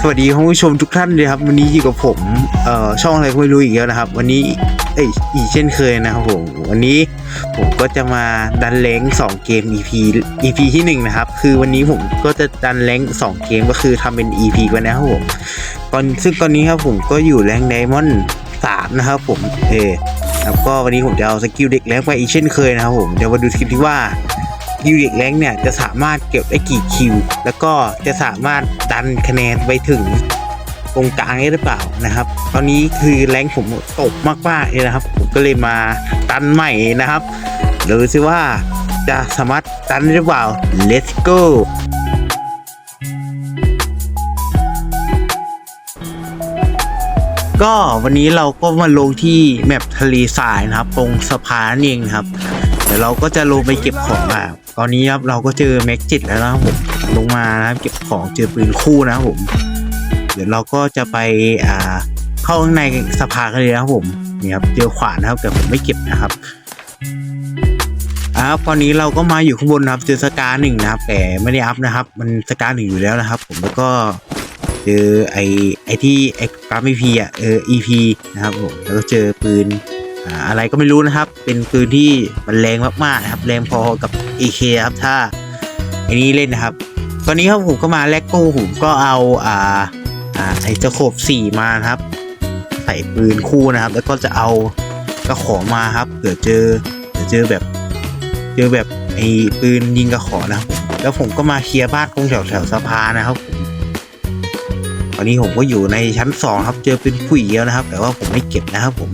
สวัสดีคุณผู้ชมทุกท่านเลยครับ วันนี้อยู่กับผมเอ่อช่องอะไรก็ไม่รู้อีกแล้วนะครับ วันนี้เอ้ยอีกเช่นเคยนะครับผมวันนี้ผมก็จะมาดันแรงสองเกม EP EP ที่หนึ่งนะครับ คือวันนี้ผมก็จะดันแรงสองเกมก็คือทำเป็น EP กันนะครับผมตอนซึ่งตอนนี้ครับผมก็อยู่แรงไดมอนด์สามนะครับผมเออแล้วก็วันนี้ผมจะเอาสกิลเด็กแรงไปอีกเช่นเคยนะครับผมเดี๋ยวมาดูคลิปที่ว่า ยูเด็กแรงเนี่ยจะสามารถเก็บได้กี่คิว แล้วก็จะสามารถดันคะแนนไปถึงตรงกลางได้หรือเปล่านะครับ ตอนนี้คือแรงผมตกมากๆเลยนะครับ ผมก็เลยมาดันใหม่นะครับเดี๋ยวดูซิว่าจะสามารถดันได้หรือเปล่า let's go ก็วันนี้เราก็มาลงที่แมปทะเลทรายนะครับ ตรงสะพานนั่นเองครับ เดี๋ยวเราก็จะลงไปเก็บของอะตอนนี้ครับเราก็เจอแม็กจิตแล้วนะผมลงมานะครับเก็บของเจอปืนคู่นะครับผม เดี๋ยวเราก็จะไปอ่าเข้าข้างในสภากันเลยนะครับผมนี่ครับเจอขวานนะครับแต่ผมไม่เก็บนะครับอ่าตอนนี้เราก็มาอยู่ข้างบนนะครับเจอสกาหนึ่งนะครับแต่ไม่ได้อัพนะครับ มันสกาหนึ่งอยู่แล้วนะครับ ผมแล้วก็เจอไอไอที่ไอกราฟไอพีอะเออ EP นะครับผมแล้วก็เจอปืน อะไรก็ไม่รู้นะครับ เป็นปืนที่มันแรงมากๆนะครับ แรงพอกับ AK ครับถ้าอันนี้เล่นนะครับ ตอนนี้ครับผมก็มาแลกโก้ผมก็เอาอ่าอ่าไอ้เจ้าโขบสี่มานะครับ ใส่ปืนคู่นะครับ แล้วก็จะเอากระขอมาครับเผื่อเจอเผื่อเจอแบบเจอแบบไอ้ปืนยิงกระขอนะครับแล้วผมก็มาเคลียร์บ้านตรงแถวแถวสะพานนะครับผมตอนนี้ผมก็อยู่ในชั้นสองครับ เจอปืนผู้หญิงแล้วนะครับ แต่ว่าผมไม่เก็บนะครับผม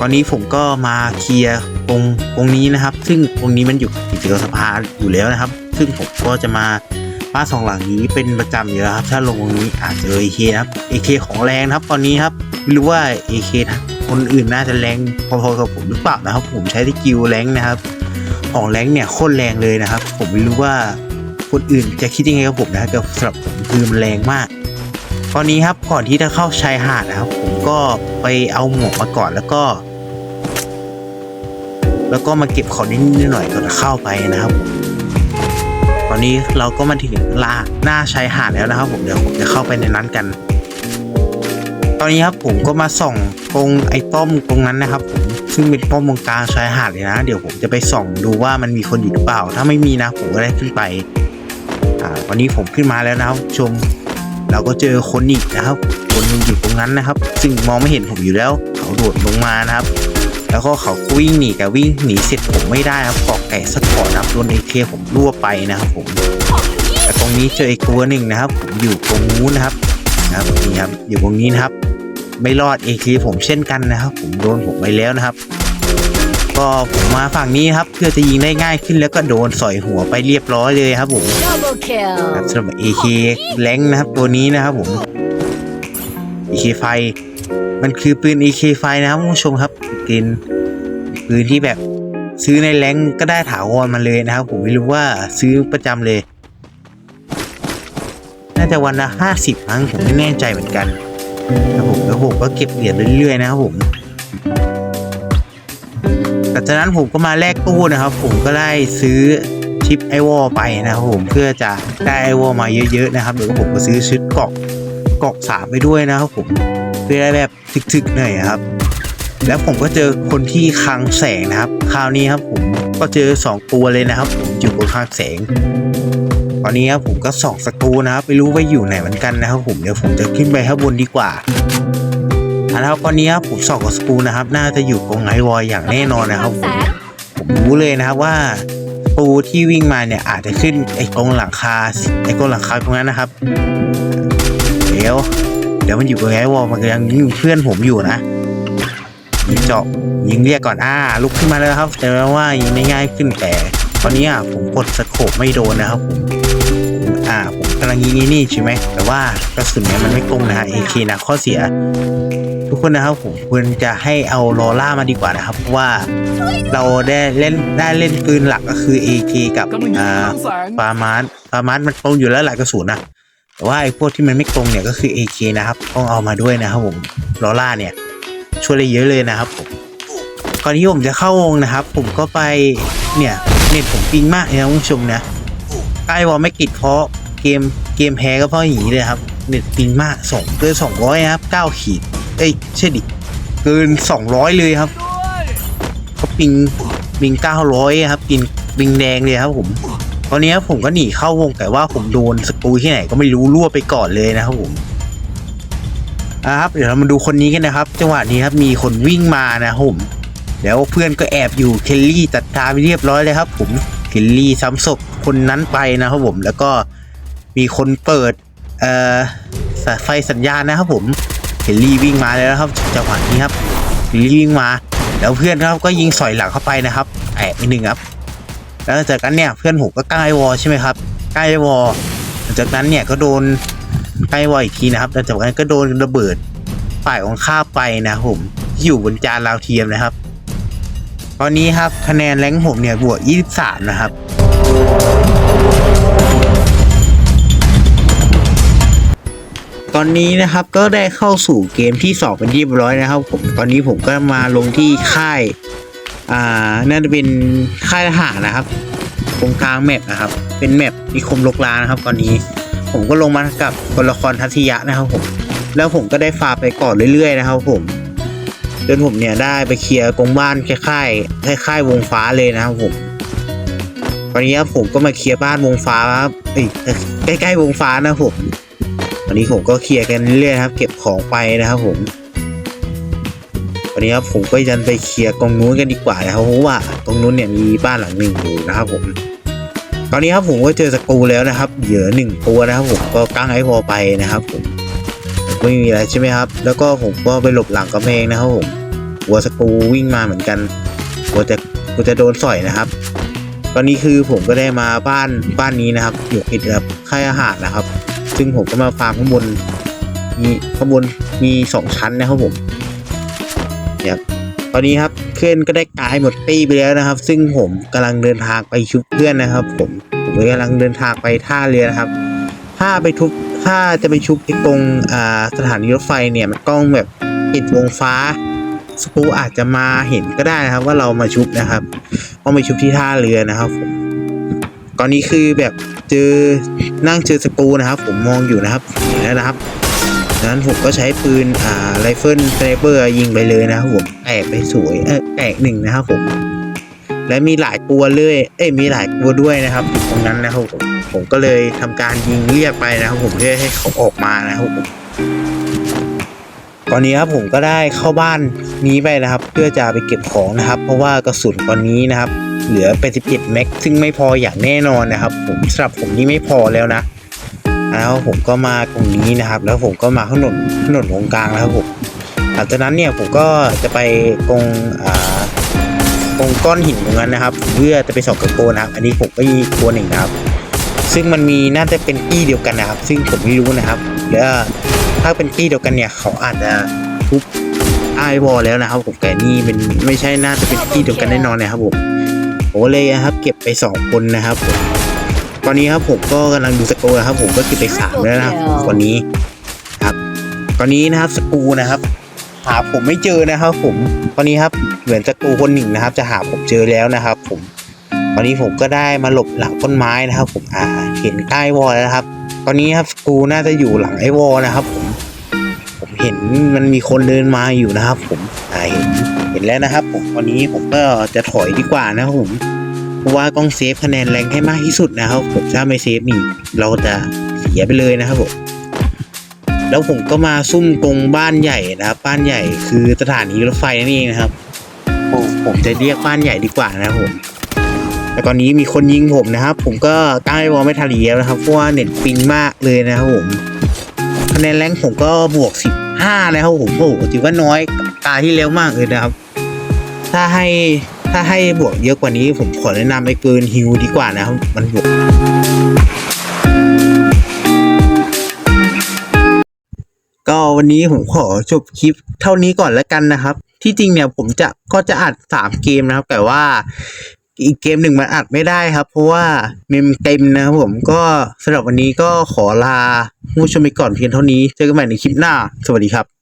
ตอนนี้ผมก็มาเคลียร์ตรงตรงนี้นะครับ ซึ่งตรงนี้มันอยู่ติดกับสะพานอยู่แล้วนะครับ ซึ่งผมก็จะมาบ้านสองหลังนี้เป็นประจำอยู่แล้วครับ ถ้าลงตรงนี้อาจจะเอเคครับเอเคของแรงครับ ตอนนี้ครับไม่รู้ว่าเอเคคนอื่นน่าจะแรงพอๆกับผมหรือเปล่านะครับ ผมใช้ที่กิวแรงนะครับของแรงเนี่ยโคตรแรงเลยนะครับ ผมไม่รู้ว่าคนอื่นจะคิดยังไงกับผมนะแต่สำหรับผมคือมันแรงมากตอนนี้ครับก่อนที่จะเข้าชายหาดนะครับ ผมก็ไปเอาหมวกมาก่อนแล้วก็ แล้วก็มาเก็บของนิดหน่อยๆก่อนจะเข้าไปนะครับผมตอนนี้เราก็มาถึงลาหน้าชายหาดแล้วนะครับ ผมเดี๋ยวผมจะเข้าไปในนั้นกัน ตอนนี้ครับผมก็มาส่องตรงไอ้ป้อมตรงนั้นนะครับ ผมซึ่งเป็นป้อมตรงกลางชายหาดเลยนะ เดี๋ยวผมจะไปส่องดูว่ามันมีคนอยู่หรือเปล่า ถ้าไม่มีนะผมก็ได้ขึ้นไปอ่าวันนี้ผมขึ้นมาแล้วนะครับชม เราก็เจอคนอีกนะครับ คนหนึงอยู่ตรงนั้นนะครับ ซึ่งมองไม่เห็นผมอยู่แล้ว เขาโดดลงมานะครับ แล้วก็เขาก็วิ่งหนีแต่วิ่งหนีเสร็จผมไม่ได้ครับเกาะแกะสะกอนนะครับโดนเอเคผมรั่วไปนะครับผมแต่ตรงนี้เจออีกตัวหนึ่งนะครับ ผมอยู่ตรงนู้นนะครับนะครับนี่ครับอยู่ตรงนี้นะครับ ไม่รอดเอเคผมเช่นกันนะครับ ผมโดนผมไปแล้วนะครับ ก็ผมมาฝั่งนี้ครับเพื่อจะยิงได้ง่ายขึ้นแล้วก็โดนสอยหัวไปเรียบร้อยเลยครับผม Double ครับ kill. สำหรับ AK แรงนะครับตัวนี้นะครับผม AK ไฟ มันคือปืน AK ไฟนะครับคุณผู้ชมครับเป็นปืนที่แบบซื้อในแรงก็ได้ถาวรมาเลยนะครับ ผมไม่รู้ว่าซื้อประจำเลย น่าจะวันละห้าสิบครั้งผมไม่แน่ใจเหมือนกันนะครับผมแล้วผมก็เก็บเหรียญเรื่อยๆนะครับผมแต่จากนั้นผมก็มาแลกตู้นะครับ ผมก็ได้ซื้อชิปไอวอลไปนะครับผมเพื่อจะได้ไอวอลมาเยอะๆนะครับเดี๋ยวผมก็ซื้อชุดเกาะเกาะสามไปด้วยนะครับผม เพื่อได้แบบถึกๆหน่อยครับ แล้วผมก็เจอคนที่คลังแสงนะครับ คราวนี้ครับผมก็เจอสองตัวเลยนะครับ ผมอยู่บนคลังแสง ตอนนี้ครับผมก็ส่องสกูนะครับ ไม่รู้ว่าอยู่ไหนเหมือนกันนะครับ ผมเดี๋ยวผมจะขึ้นไปข้างบนดีกว่าแล้วตอนนี้ครับผมส่องกับสกูนะครับ น่าจะอยู่ตรงไอวอลอย่างแน่นอนนะครับผมผมรู้เลยนะครับว่าปูที่วิ่งมาเนี่ยอาจจะขึ้นไอ้ตรงหลังคาไอ้ตรงหลังคาตรงนั้นนะครับ เดี๋ยว ดี๋ยวมันอยู่กับไอ้วอลมันยังยิงเพื่อนผมอยู่นะยิงเจาะยิงเรียกก่อนอ่าลุกขึ้นมาแล้วครับแต่ว่ายิงได้ง่ายขึ้นแต่ตอนนี้อะผมกดสโคปไม่โดนนะครับผมอ่าผมกำลังยิงนี่นี่ใช่ไหมแต่ว่ากระสุนเนี่ยมันไม่ตรงนะฮะเอเคนะข้อเสีย ทุกคนนะครับผมควรจะให้เอาลอล่ามาดีกว่านะครับเพราะว่าเราได้เล่นได้เล่นปืนหลักก็คือ AK กับกำลังยิงอ่าทาสปามาร์ปามาร์มันตรงอยู่แล้วหลายกระสุนนะ แต่ว่าไอ้พวกที่มันไม่ตรงเนี่ยก็คือ AK นะครับต้องเอามาด้วยนะครับผมลอล่าเนี่ยช่วยได้เยอะเลยนะครับผมก่อนที่ผมจะเข้าวงนะครับ ผมก็ไปเนี่ยเน็ตผมปิงมากเลยนะคุณผู้ชมนะใกล้วอลไม่ติดเพราะเกมเกมแพ้ก็เพราะอย่างนี้เลยครับเน็ตปิงมากสองเกินสองร้อยครับเก้าขีดเอ้ยใช่ดิเกินสองร้อยเลยครับก็ปิงปิงเก้าร้อยครับปิงปิงแดงเลยครับผม ตอนนี้ผมก็หนีเข้าวงแต่ว่าผมโดนสกูที่ไหนก็ไม่รู้รั่วไปก่อนเลยนะครับผมอะครับเดี๋ยวเรามาดูคนนี้กันนะครับ จังหวะนี้ครับมีคนวิ่งมานะผมแล้วเพื่อนก็แอบอยู่เคลลี่จัดการไปเรียบร้อยเลยครับ ผมเคลลี่ซ้ำศพคนนั้นไปนะครับผมแล้วก็มีคนเปิดเอ่อสายไฟสัญญาณนะครับผมเคลลี่วิ่งมาแล้วครับจังหวะนี้ครับเคลลี่วิ่งมา แล้วเพื่อนครับก็ยิงสอยหลังเข้าไปนะครับแอบไปหนึ่งครับ แล้วจากนั้นเนี่ยเพื่อนผมก็ใกล้วอลใช่ไหมครับใกล้วอลหลังจากนั้นเนี่ยก็โดนใกล้วอลอีกทีนะครับแล้วจากนั้นก็โดนระเบิดฝ่ายของข้าไปนะผมที่อยู่บนจานดาวเทียมนะครับ ตอนนี้ครับคะแนนแรงผมเนี่ยบวก 23 นะครับตอนนี้นะครับก็ได้เข้าสู่เกมที่ 2 เป็นที่เรียบร้อยนะครับผมตอนนี้ผมก็มาลงที่ค่าย อ่าน่าจะเป็นค่ายทหารนะครับตรงกลางแมปนะครับ เป็นแมปนิคมลกลานะครับ ตอนนี้ ผมก็ลงมากับตัวละครทัศยะนะครับผม แล้วผมก็ได้ฟาไปก่อนเรื่อยๆนะครับ ผมจนผมเนี่ยได้ไปเคลียร์กรงบ้านคล้ายๆคล้ายๆวงฟ้าเลยนะครับผมตอนนี้ผมก็มาเคลียร์บ้านวงฟ้าครับใกล้ๆวงฟ้านะครับผมวันนี้ผมก็เคลียร์กันเรื่อยๆครับ เก็บของไปนะครับผม วันนี้ครับผมก็จะไปเคลียร์กองนู้นกันดีกว่านะครับเพราะว่าตรงนู้นเนี่ยมีบ้านหลังหนึ่งอยู่นะครับผม ตอนนี้ครับผมก็เจอสกูแล้วนะครับเหยื่อหนึ่งตัวนะครับผมก็กั้งไอ้พอไปนะครับผมไม่มีอะไรใช่ไหมครับ แล้วก็ผมก็ไปหลบหลังกำแพงนะครับผมหัวสกูวิ่งมาเหมือนกันกลัวจะกลัวจะโดนสอยนะครับ ตอนนี้คือผมก็ได้มาบ้านบ้านนี้นะครับ อยู่ติดกับค่ายอาหารนะครับ ซึ่งผมก็มาฟาร์มข้างบนมีข้างบนมีสองชั้นนะครับผม นี่ยครับตอนนี้ครับเพื่อนก็ได้กายหมดตี้ไปแล้วนะครับ ซึ่งผมกำลังเดินทางไปชุบเพื่อนนะครับ ผมผมกำลังเดินทางไปท่าเรือนะครับ ถ้าไปทุบถ้าจะไปชุบที่ตรงสถานีรถไฟเนี่ยมันต้องแบบปิดวงฟ้าสกูอาจจะมาเห็นก็ได้นะครับ ว่าเรามาชุบนะครับต้องไปชุบที่ท่าเรือนะครับผมตอนนี้คือแบบเจอนั่งเจอสกรูนะครับ ผมมองอยู่นะครับเห็นแล้วนะครับ ดังนั้นผมก็ใช้ปืนอ่าไรเฟิลสไนเปอร์ยิงไปเลยนะครับผมแตกไปสวยเออแตกหนึ่งนะครับผม และมีหลายตัวเลย เอ้ยมีหลายตัวด้วยนะครับตรงนั้นนะครับผมผมก็เลยทำการยิงเรียกไปนะครับผมเพื่อให้เขาออกมานะครับผมตอนนี้ครับผมก็ได้เข้าบ้านนี้ไปนะครับ เพื่อจะไปเก็บของนะครับ เพราะว่ากระสุนตอนนี้นะครับ เหลือเป็น11แม็กซึ่งไม่พออย่างแน่นอนนะครับ ผมสำหรับผมนี่ไม่พอแล้วนะ แล้วผมก็มาตรงนี้นะครับ แล้วผมก็มาถนนถนนตรงกลางแล้วครับผมหลังจากนั้นเนี่ยผมก็จะไปตรงอ่าตรงก้อนหินตรงนั้นนะครับ เพื่อจะไปส่องกระโปรงนะครับ อันนี้ผมก็มีตัวหนึ่งนะครับ ซึ่งมันมีน่าจะเป็นตี้เดียวกันนะครับ ซึ่งผมไม่รู้นะครับแล้วถ้าเป็นตี้เดียวกันเนี่ยเขาอาจจะทุบไอวอลแล้วนะครับผมแต่นี่เป็นไม่ใช่น่าจะเป็นตี้เดียวกันแน่นอนนะครับผมผมก็เลยนะครับ เก็บไปสองคนนะครับผม ตอนนี้ครับผมก็กำลังดูสกรูนะครับ ผมก็เก็บไปสามแล้วนะครับวันนี้ครับ ตอนนี้นะครับสกรูนะครับ หาผมไม่เจอนะครับ ผมตอนนี้ครับเหมือนสกรูคนหนึ่งนะครับ จะหาผมเจอแล้วนะครับ ผมตอนนี้ผมก็ได้มาหลบหลังต้นไม้นะครับ ผมอ่าเห็นใกล้วอลแล้วนะครับ ตอนนี้ครับสกรูน่าจะอยู่หลังไอ้วอลนะครับ ผม ผมเห็นมันมีคนเดินมาอยู่นะครับ ผมอ่าเห็นเห็นแล้วนะครับ ผมตอนนี้ผมก็จะถอยดีกว่านะครับผมเพราะ ว่าต้องเซฟคะแนนแรงให้มากที่สุดนะครับผมถ้าไม่เซฟนี่เราจะเสียไปเลยนะครับผมแล้วผมก็มาซุ่มตรงบ้านใหญ่นะครับบ้านใหญ่คือสถานีรถไฟนั่นเองนะครับผมผมจะเรียกบ้านใหญ่ดีกว่านะครับผมแต่ตอนนี้มีคนยิงผมนะครับ ผมก็ตั้งไอ้วอลไม่ทันแล้วนะครับเพราะว่าเน็ตปิงมากเลยนะครับผมคะแนนแรงผมก็บวกสิบห้านะครับผมโอ้โหถือว่าน้อยกับตาที่แล้วมากเลยนะครับ ถ้าให้ ถ้าให้บวกเยอะกว่านี้ผมขอแนะนำไปเกินฮิวดีกว่านะครับมันบวกก็วันนี้ผมขอจบคลิปเท่านี้ก่อนแล้วกันนะครับ ที่จริงเนี่ยผมจะก็จะอัดสามเกมนะครับ แต่ว่าอีกเกมหนึ่งมันอัดไม่ได้ครับ เพราะว่าเมมเต็มนะครับผมก็สำหรับวันนี้ก็ขอลาผู้ชมไปก่อนเพียงเท่านี้ เจอกันใหม่ในคลิปหน้า สวัสดีครับ